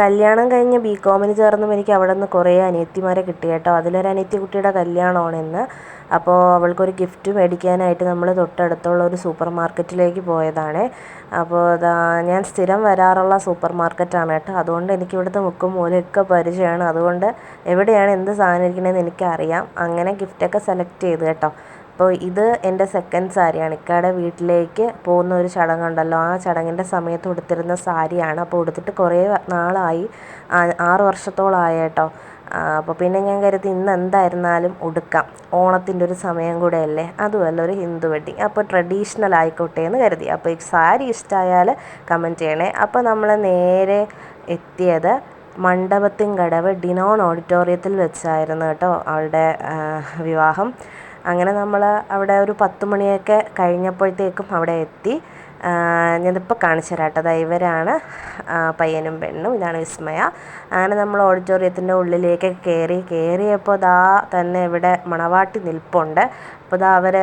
കല്യാണം കഴിഞ്ഞ് ബി കോമിന് ചേർന്നപ്പോൾ എനിക്ക് അവിടെ നിന്ന് കുറേ അനിയത്തിമാരെ കിട്ടി കേട്ടോ. അതിലൊരു അനിയത്തി കുട്ടിയുടെ കല്യാണമാണ് ഇന്ന് അപ്പോൾ അവൾക്കൊരു ഗിഫ്റ്റ് മേടിക്കാനായിട്ട് നമ്മൾ തൊട്ടടുത്തുള്ള ഒരു സൂപ്പർ മാർക്കറ്റിലേക്ക് പോയതാണ്. അപ്പോൾ ഞാൻ സ്ഥിരം വരാറുള്ള സൂപ്പർ മാർക്കറ്റാണ് കേട്ടോ. അതുകൊണ്ട് എനിക്ക് ഇവിടുത്തെ മുക്കും മൂലയൊക്കെ പരിചയമാണ്. അതുകൊണ്ട് എവിടെയാണ് എന്ത് സാധനം ഇരിക്കണമെന്ന് എനിക്കറിയാം. അങ്ങനെ ഗിഫ്റ്റൊക്കെ സെലക്ട് ചെയ്ത് കേട്ടോ. അപ്പോൾ ഇത് എന്റെ സെക്കൻഡ് സാരിയാണ് ഇക്കയുടെ വീട്ടിലേക്ക് പോകുന്ന ഒരു ചടങ്ങുണ്ടല്ലോ. ആ ചടങ്ങിന്റെ സമയത്ത് ഉടുത്തിരുന്ന സാരിയാണ് അപ്പോൾ ഉടുത്തിട്ട് കുറേ നാളായി. ആറ് വർഷത്തോളമായി കേട്ടോ. അപ്പോൾ പിന്നെ ഞാൻ കരുതി ഇന്ന് എന്തായിരുന്നാലും ഉടുക്കാം. ഓണത്തിന്റെ ഒരു സമയം കൂടെ അല്ലേ അതുമല്ല ഒരു ഹിന്ദു വെഡ്ഡിങ് അപ്പോൾ ട്രഡീഷണൽ ആയിക്കോട്ടെ എന്ന് കരുതി. അപ്പോൾ ഈ സാരി ഇഷ്ടമായാൽ കമന്റ് ചെയ്യണേ. അപ്പോൾ നമ്മൾ നേരെ എത്തിയത് മണ്ഡപത്തിൻ കടവ് ഡിനോൺ ഓഡിറ്റോറിയത്തിൽ വെച്ചായിരുന്നു കേട്ടോ അവളുടെ വിവാഹം. അങ്ങനെ നമ്മൾ അവിടെ ഒരു പത്ത് മണിയൊക്കെ കഴിഞ്ഞപ്പോഴത്തേക്കും അവിടെ എത്തി. ഞാനിപ്പോൾ കാണിച്ചു തരാം കേട്ടോ ദാ ഇവരാണ് പയ്യനും പെണ്ണും. ഇതാണ് വിസ്മയ. അങ്ങനെ നമ്മൾ ഓഡിറ്റോറിയത്തിന്റെ ഉള്ളിലേക്ക് കയറി. കയറിയപ്പോൾ ദാ തന്നെ ഇവിടെ മണവാട്ടി നിൽപ്പുണ്ട്. അപ്പോൾ ദാ അവർ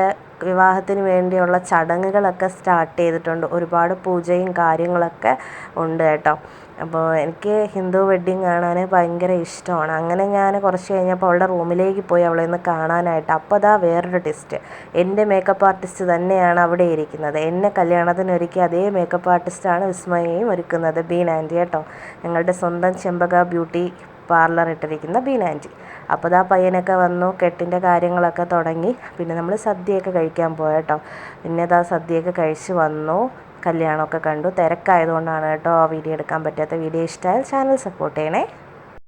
വിവാഹത്തിന് വേണ്ടിയുള്ള ചടങ്ങുകളൊക്കെ സ്റ്റാർട്ട് ചെയ്തിട്ടുണ്ട്. ഒരുപാട് പൂജയും കാര്യങ്ങളൊക്കെ ഉണ്ട് കേട്ടോ. അപ്പോൾ എനിക്ക് ഹിന്ദു വെഡ്ഡിങ് കാണാൻ ഭയങ്കര ഇഷ്ടമാണ്. അങ്ങനെ ഞാൻ കുറച്ച് കഴിഞ്ഞപ്പോൾ അവളുടെ റൂമിലേക്ക് പോയി അവളെ ഒന്ന് കാണാനായിട്ട്. അപ്പോൾ അതാ വേറൊരു ടെസ്റ്റ് എന്റെ മേക്കപ്പ് ആർട്ടിസ്റ്റ് തന്നെയാണ് അവിടെ ഇരിക്കുന്നത്. എന്നെ കല്യാണത്തിന് ഒരുക്കിയ അതേ മേക്കപ്പ് ആർട്ടിസ്റ്റാണ് വിസ്മയയും ഒരുക്കുന്നത്. ബീൻ ആന്റി കേട്ടോ. ഞങ്ങളുടെ സ്വന്തം ചെമ്പക ബ്യൂട്ടി പാർലർ ഇട്ടിരിക്കുന്ന ബീൻ ആന്റി അപ്പോൾ ആ പയ്യനൊക്കെ വന്നു കെട്ടിന്റെ കാര്യങ്ങളൊക്കെ തുടങ്ങി. പിന്നെ നമ്മൾ സദ്യയൊക്കെ കഴിക്കാൻ പോയട്ടോ പിന്നെ അതാ സദ്യയൊക്കെ കഴിച്ച് വന്നു കല്യാണമൊക്കെ കണ്ടു. തിരക്കായതുകൊണ്ടാണ് കേട്ടോ വീഡിയോ എടുക്കാൻ പറ്റാത്ത വീഡിയോ ഇഷ്ടമായാൽ ചാനൽ സപ്പോർട്ട് ചെയ്യണേ.